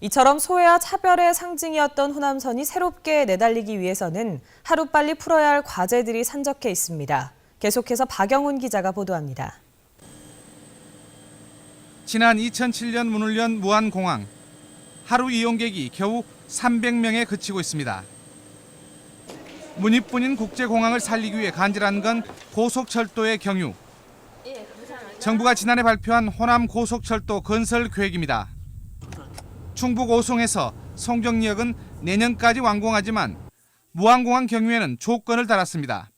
이처럼 소외와 차별의 상징이었던 호남선이 새롭게 내달리기 위해서는 하루빨리 풀어야 할 과제들이 산적해 있습니다. 계속해서 박영훈 기자가 보도합니다. 지난 2007년 문을 연 무안공항. 하루 이용객이 겨우 300명에 그치고 있습니다. 문입뿐인 국제공항을 살리기 위해 간절한 건 고속철도의 경유. 정부가 지난해 발표한 호남 고속철도 건설 계획입니다. 충북 오송에서 송정역은 내년까지 완공하지만 무안공항 경유에는 조건을 달았습니다.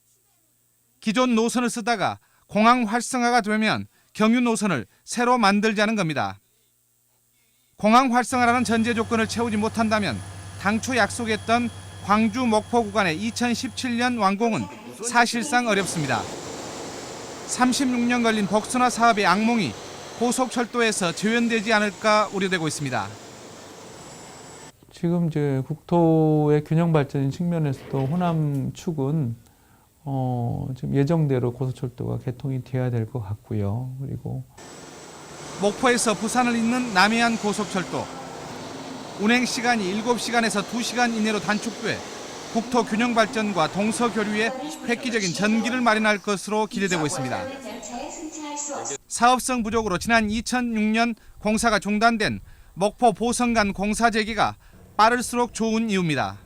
기존 노선을 쓰다가 공항 활성화가 되면 경유 노선을 새로 만들자는 겁니다. 공항 활성화라는 전제 조건을 채우지 못한다면 당초 약속했던 광주 목포 구간의 2017년 완공은 사실상 어렵습니다. 36년 걸린 복선화 사업의 악몽이 고속철도에서 재현되지 않을까 우려되고 있습니다. 지금 이제 국토의 균형 발전 측면에서도 호남 축은 어, 지금 예정대로 고속철도가 개통이 돼야 될 것 같고요. 그리고 목포에서 부산을 잇는 남해안 고속철도 운행 시간이 7시간에서 2시간 이내로 단축돼 국토 균형 발전과 동서 교류에 획기적인 전기를 마련할 것으로 기대되고 있습니다. 사업성 부족으로 지난 2006년 공사가 중단된 목포 보성간 공사 재개가 빠를수록 좋은 이유입니다.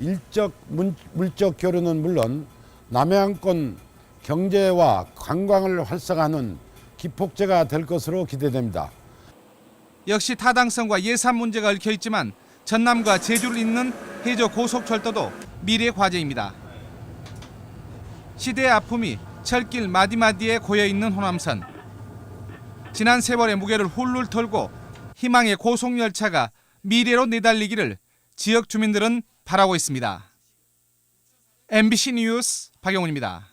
일적 문, 물적 교류는 물론 남해안권 경제와 관광을 활성화하는 기폭제가 될 것으로 기대됩니다. 역시 타당성과 예산 문제가 얽혀 있지만 전남과 제주를 잇는 해저 고속철도도 미래 과제입니다. 시대의 아픔이 철길 마디마디에 고여 있는 호남선. 지난 세월의 무게를 훌훌 털고 희망의 고속열차가 미래로 내달리기를 지역 주민들은 바라고 있습니다. MBC 뉴스 박영훈입니다.